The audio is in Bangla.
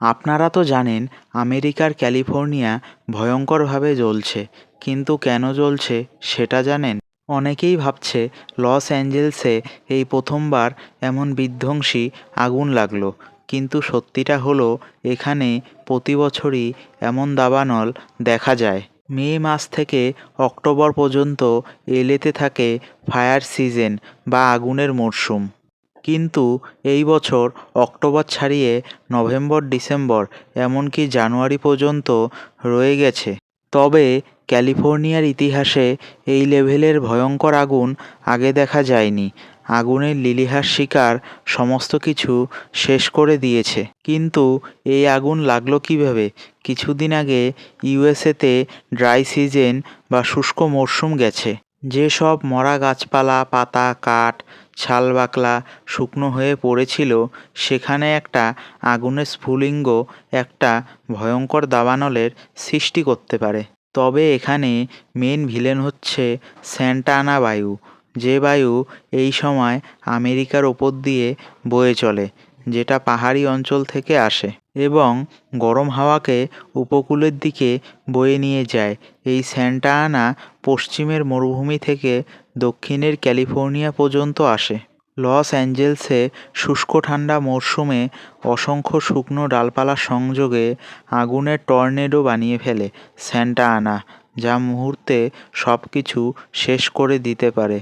আপনারা তো জানেন, আমেরিকার ক্যালিফোর্নিয়া ভয়ঙ্করভাবে জ্বলছে। কিন্তু কেন জ্বলছে, সেটা জানেন? অনেকেই ভাবছে, লস অ্যাঞ্জেলসে এই প্রথমবার এমন বিধ্বংসী আগুন লাগল। কিন্তু সত্যিটা হলো, এখানে প্রতি বছরই এমন দাবানল দেখা যায়। মে মাস থেকে অক্টোবর পর্যন্ত এলেতে থাকে ফায়ার সিজন বা আগুনের মরশুম। কিন্তু এই বছর অক্টোবর ছাড়িয়ে নভেম্বর, ডিসেম্বর এমনকি জানুয়ারি পর্যন্ত রয়ে গেছে। তবে ক্যালিফোর্নিয়ার ইতিহাসে এই লেভেলের ভয়ঙ্কর আগুন আগে দেখা যায়নি। আগুনের লিলিহার শিকার সমস্ত কিছু শেষ করে দিয়েছে। কিন্তু এই আগুন লাগল কীভাবে? কিছুদিন আগে ইউএসএতে ড্রাই সিজন বা শুষ্ক মরশুম গেছে। যেসব মরা গাছপালা, পাতা, কাঠ ছাল বাকলা শুকনো হয়ে পড়েছিল, সেখানে একটা আগুনের স্ফুলিঙ্গ একটা ভয়ঙ্কর দাবানলের সৃষ্টি করতে পারে। তবে এখানে মেন ভিলেন হচ্ছে স্যান্টানা বায়ু, যে বায়ু এই সময় আমেরিকার ওপর দিয়ে বয়ে চলে। যেটা পাহাড়ি অঞ্চল থেকে আসে এবং গরম হাওয়াকে উপকূলের দিকে বয়ে নিয়ে যায়। এই স্যান্টা আনা পশ্চিমের মরুভূমি থেকে দক্ষিণের ক্যালিফোর্নিয়া পর্যন্ত আসে। লস অ্যাঞ্জেলসে শুষ্ক ঠান্ডা মরশুমে অসংখ্য শুকনো ডালপালার সংযোগে আগুনের টর্নেডো বানিয়ে ফেলে স্যান্টা আনা, যা মুহূর্তে সব কিছু শেষ করে দিতে পারে।